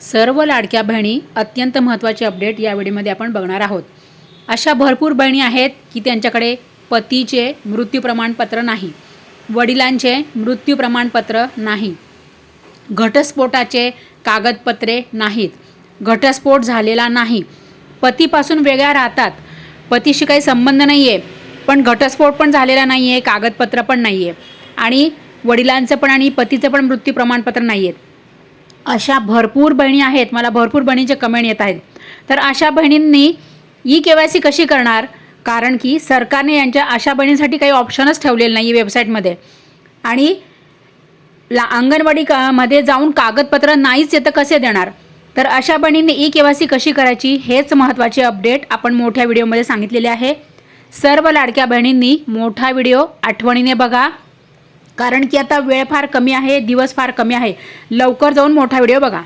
सर्व लाडक्या बहिणी अत्यंत महत्त्वाचे अपडेट या व्हिडिओमध्ये आपण बघणार आहोत. अशा भरपूर बहिणी आहेत की त्यांच्याकडे पतीचे मृत्यू प्रमाणपत्र नाही वडिलांचे मृत्यू प्रमाणपत्र नाही घटस्फोटाचे कागदपत्रे नाहीत घटस्फोट झालेला नाही. पतीपासून वेगळ्या राहतात. पतीशी काही संबंध नाही आहे पण घटस्फोट पण झालेला नाही आहे कागदपत्र पण नाही आहे आणि वडिलांचं पण आणि पतीचं पण मृत्यू प्रमाणपत्र नाही आहेत अशा भरपूर बहिणी आहेत. मला भरपूर बहिणींचे कमेंट येत आहेत. तर अशा बहिणींनी ई के वाय सी कशी करणार? कारण की सरकारने यांच्या अशा बहिणींसाठी काही ऑप्शनच ठेवलेलं नाही वेबसाईटमध्ये आणि ला अंगणवाडी का मध्ये जाऊन कागदपत्र नाहीच येतं कसे देणार? तर अशा बहिणींनी ई के वाय सी कशी करायची हेच महत्त्वाचे अपडेट आपण मोठ्या व्हिडिओमध्ये सांगितलेले आहे. सर्व लाडक्या बहिणींनी मोठा व्हिडिओ आठवणीने बघा. कारण की आता वेळ फार कमी आहे दिवस फार कमी आहे. लवकर जाऊन मोठा व्हिडिओ बघा.